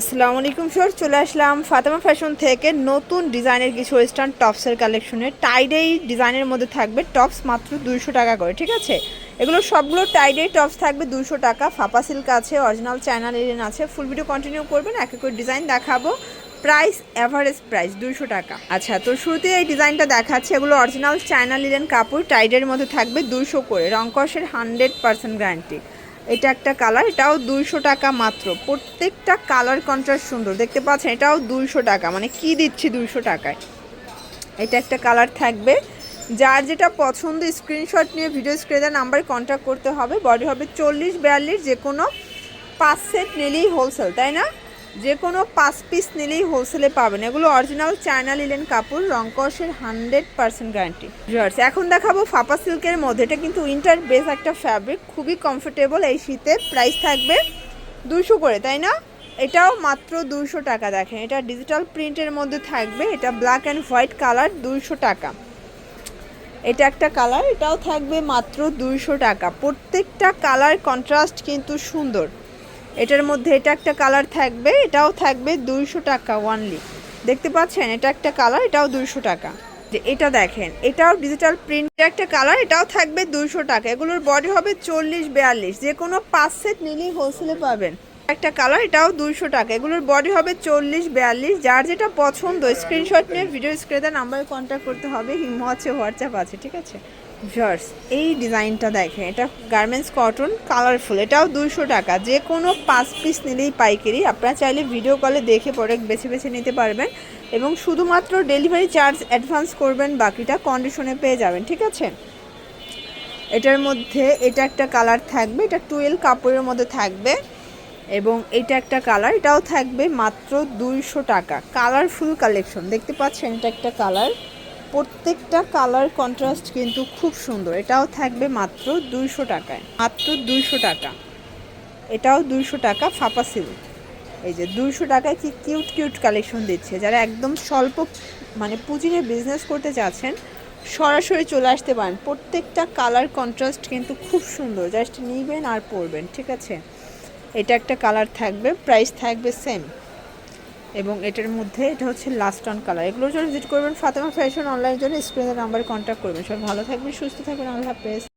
আসসালামু আলাইকুম স্যার চলে আসলাম ফাতেমা ফ্যাশন থেকে নতুন ডিজাইনের কিছু ওয়েস্টার্ন টপসের কালেকশনে টাইডেই ডিজাইনের মধ্যে থাকবে টপস মাত্র দুইশো টাকা করে, ঠিক আছে? এগুলো সবগুলো টাইডেই টপস থাকবে দুশো টাকা। ফাপা সিল্ক আছে অরিজিনাল চায়না লিলেন আছে। ফুল ভিডিও কন্টিনিউ করবেন, এক এক করে ডিজাইন দেখাবো। প্রাইস অ্যাভারেজ প্রাইস দুশো টাকা। আচ্ছা তো শুরুতে এই ডিজাইনটা দেখাচ্ছে। এগুলো অরিজিনাল চায়না লিলেন কাপড় টাইডের মধ্যে থাকবে দুশো করে। রংকসের হান্ড্রেড পার্সেন্ট গ্যারান্টি এটা একটা কালার, এটাও দুইশো টাকা মাত্র। প্রত্যেকটা কালার কন্ট্রাস্ট সুন্দর, দেখতে পাচ্ছেন? এটাও দুইশো টাকা মানে কি দিচ্ছি দুইশো টাকায়? এটা একটা কালার থাকবে। যার যেটা পছন্দ স্ক্রিনশট নিয়ে ভিডিও স্ক্রিনের নাম্বারে কন্ট্যাক্ট করতে হবে। বডি হবে চল্লিশ, বিয়াল্লিশ যে কোনো পাঁচ সেট নিলেই হোলসেল তাই না? যে কোনো পাঁচ পিস নিলেই হোলসেলে পাবেন। এগুলো অরিজিনাল চায়না লিলেন কাপড় রংকসের হান্ড্রেড পার্সেন্ট গ্যারান্টি জার্স এখন দেখাবো ফাপা সিল্কের মধ্যে। এটা কিন্তু উইন্টার বেস একটা ফ্যাব্রিক খুবই কমফোর্টেবল এই শীতে প্রাইস থাকবে দুশো করে, তাই না? এটাও মাত্র দুশো টাকা, দেখেন। এটা ডিজিটাল প্রিন্টের মধ্যে থাকবে। এটা ব্ল্যাক অ্যান্ড হোয়াইট কালার দুশো টাকা। এটা একটা কালার এটাও থাকবে মাত্র দুইশো টাকা। প্রত্যেকটা কালার কন্ট্রাস্ট কিন্তু সুন্দর। এটার মধ্যে এটা একটা কালার থাকবে, এটাও থাকবে দুইশো টাকা ওয়ানলি দেখতে পাচ্ছেন? এটা একটা কালার, এটাও দুইশো টাকা। যে এটা দেখেন, এটাও ডিজিটাল প্রিন্ট একটা কালার, এটাও থাকবে দুইশো টাকা। এগুলোর বডি হবে চল্লিশ, বিয়াল্লিশ। যে কোনো পাঁচ সেট নিলেই হোলসেলে পাবেন। একটা কালার, এটাও দুইশো টাকা। এগুলোর বডি হবে চল্লিশ, বিয়াল্লিশ। যার যেটা পছন্দ স্ক্রিনশট নিয়ে ভিডিও স্ক্রিনে নাম্বারে কন্ট্যাক্ট করতে হবে। হিমো আছে হোয়াটসঅ্যাপ আছে, ঠিক আছে? ভিউয়ার্স এই ডিজাইনটা দেখেন, এটা গার্মেন্টস কটন কালারফুল এটাও দুইশো টাকা। যে কোনো পাঁচ পিস নিলেই পাইকারি। আপনারা চাইলে ভিডিও কলে দেখে প্রোডাক্ট বেছে বেছে নিতে পারবেন এবং শুধুমাত্র ডেলিভারি চার্জ অ্যাডভান্স করবেন, বাকিটা কন্ডিশনে পেয়ে যাবেন, ঠিক আছে? এটার মধ্যে এটা একটা কালার থাকবে, এটা টুয়েলভ কাপড়ের মধ্যে থাকবে এবং এটা একটা কালার এটাও থাকবে মাত্র দুইশো টাকা। কালারফুল কালেকশন দেখতে পাচ্ছেন এটা একটা কালার প্রত্যেকটা কালার কন্ট্রাস্ট কিন্তু খুব সুন্দর। এটাও থাকবে মাত্র দুইশো টাকায়। মাত্র দুইশো টাকা। এটাও দুইশো টাকা ফাপা সিল্ক এই যে দুইশো টাকায় কি কিউট কিউট কালেকশন দিচ্ছে। যারা একদম স্বল্প মানে পুঁজি নিয়ে বিজনেস করতে চাচ্ছেন, সরাসরি চলে আসতে পারেন। প্রত্যেকটা কালার কন্ট্রাস্ট কিন্তু খুব সুন্দর। জাস্ট নিবেন আর পরবেন, ঠিক আছে? এটা একটা কালার থাকবে প্রাইস থাকবে সেম এবং এটার মধ্যে এটা হচ্ছে লাস্ট অন কালার এগুলোর জন্য ভিজিট করবেন ফাতেমা ফ্যাশন অনলাইনের জন্য। স্ক্রিনের নাম্বারে কন্ট্যাক্ট করবেন। সব ভালো থাকবেন, সুস্থ থাকবেন। আল্লাহ হাফেজ।